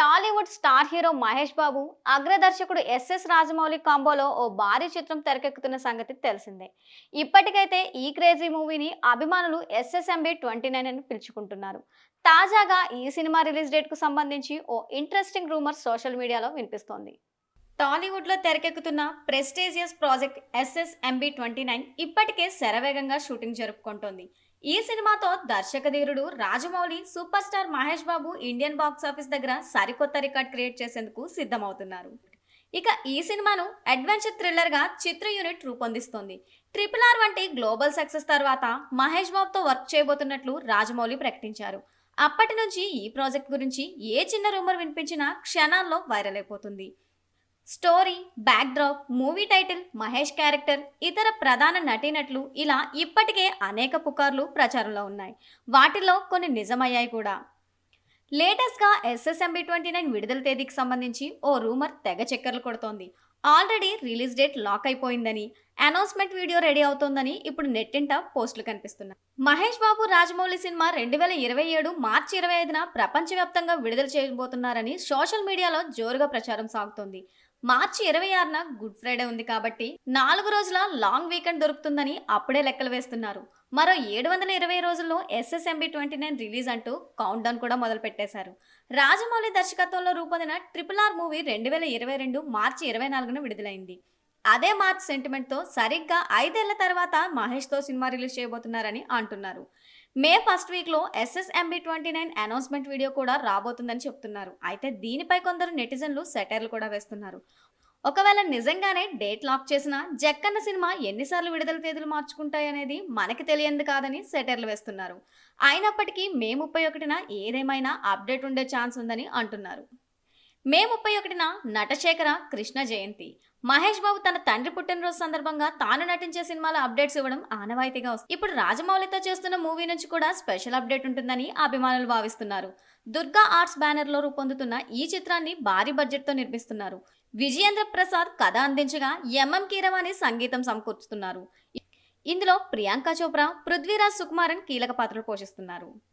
Tollywood star hero Mahesh Babu అగ్రదర్శకుడు SS Rajamouli కాంబోలో ఓ భారీ చిత్రం తెరకెక్కుతున్న సంగతి తెలిసిందే. ఇప్పటికైతే ఈ క్రేజీ మూవీని అభిమానులు ఎస్ఎస్ఎంబి ట్వంటీ నైన్ అని పిలుచుకుంటున్నారు. తాజాగా ఈ సినిమా రిలీజ్ డేట్కు సంబంధించి ఓ ఇంట్రెస్టింగ్ రూమర్ సోషల్ మీడియాలో వినిపిస్తోంది. టాలీవుడ్లో తెరకెక్కుతున్న prestigious project SSMB twenty nine ఇప్పటికే శరవేగంగా షూటింగ్ జరుపుకుంటోంది. ఈ సినిమాతో దర్శకధీరుడు Rajamouli super star Mahesh Babu Indian box office దగ్గర సరికొత్త రికార్డ్ క్రియేట్ చేసేందుకు సిద్ధమవుతున్నారు. ఇక ఈ సినిమాను అడ్వెంచర్ థ్రిల్లర్గా చిత్ర యూనిట్ రూపొందిస్తోంది. ట్రిపుల్ ఆర్ వంటి గ్లోబల్ సక్సెస్ తర్వాత మహేష్ బాబుతో వర్క్ చేయబోతున్నట్లు రాజమౌళి ప్రకటించారు. అప్పటి నుంచి ఈ ప్రాజెక్ట్ గురించి ఏ చిన్న రూమర్ వినిపించినా క్షణాల్లో వైరల్ అయిపోతుంది. Story backdrop movie title Mahesh character ఇతర ప్రధాన నటీనటులు ఇలా ఇప్పటికే అనేక పుకార్లు ప్రచారంలో ఉన్నాయి. వాటిలో కొన్ని నిజమయ్యాయి కూడా. లేటెస్ట్గా ఎస్ఎస్ఎంబి ట్వంటీ నైన్ విడుదల తేదీకి సంబంధించి ఓ రూమర్ తెగ చక్కర్లు కొడుతోంది. ఆల్రెడీ రిలీజ్ డేట్ లాక్ అయిపోయిందని అనౌన్స్మెంట్ వీడియో రెడీ అవుతోందని ఇప్పుడు నెట్టింట పోస్టులు కనిపిస్తున్నాయి. మహేష్ బాబు రాజమౌళి సినిమా రెండు వేల ఇరవై ఏడు మార్చి ఇరవై ఐదున ప్రపంచవ్యాప్తంగా విడుదల చేయబోతున్నారని సోషల్ మీడియాలో జోరుగా ప్రచారం సాగుతోంది. మార్చి ఇరవై ఆరున గుడ్ ఫ్రైడే ఉంది కాబట్టి నాలుగు రోజుల లాంగ్ వీకెండ్ దొరుకుతుందని అప్పుడే లెక్కలు వేస్తున్నారు. మరో ఏడు వందల ఇరవై రోజుల్లో S S M B twenty nine release అంటూ కౌంట్ డౌన్ కూడా మొదలు పెట్టేశారు. రాజమౌళి దర్శకత్వంలో రూపొందిన ట్రిపుల్ ఆర్ మూవీ రెండు వేల ఇరవై రెండు మార్చి ఇరవై నాలుగున విడుదలైంది. అదే మార్చ్ సెంటిమెంట్తో సరిగ్గా ఐదేళ్ళ తర్వాత మహేష్తో సినిమా రిలీజ్ చేయబోతున్నారని అంటున్నారు. మే ఫస్ట్ వీక్లో S S M B twenty nine announcement video కూడా రాబోతుందని చెప్తున్నారు. అయితే దీనిపై కొందరు నెటిజన్లు సెటైర్లు కూడా వేస్తున్నారు. ఒకవేళ నిజంగానే డేట్ లాక్ చేసిన జక్కన్న సినిమా ఎన్నిసార్లు విడుదల తేదీలు మార్చుకుంటాయనేది మనకి తెలియంది కాదని సెటైర్లు వేస్తున్నారు. అయినప్పటికీ మే ముప్పై ఒకటిన ఏదేమైనా అప్డేట్ ఉండే ఛాన్స్ ఉందని అంటున్నారు. మే ముప్పై ఒకటిన నటశేఖర కృష్ణ జయంతి. మహేష్ బాబు తన తండ్రి పుట్టినరోజు సందర్భంగా తాను నటించే సినిమాల అప్డేట్స్ ఇవ్వడం ఆనవాయితీగా వస్తుంది ఇప్పుడు రాజమౌళితో చేస్తున్న మూవీ నుంచి కూడా స్పెషల్ అప్డేట్ ఉంటుందని అభిమానులు భావిస్తున్నారు. దుర్గా ఆర్ట్స్ బ్యానర్లో రూపొందుతున్న ఈ చిత్రాన్ని భారీ బడ్జెట్తో నిర్మిస్తున్నారు. విజయేంద్ర ప్రసాద్ కథ అందించగా ఎంఎం కీరవాణి సంగీతం సమకూర్చుతున్నారు ఇందులో ప్రియాంక చోప్రా పృథ్వీరాజ్ సుకుమారన్ కీలక పాత్రలు పోషిస్తున్నారు.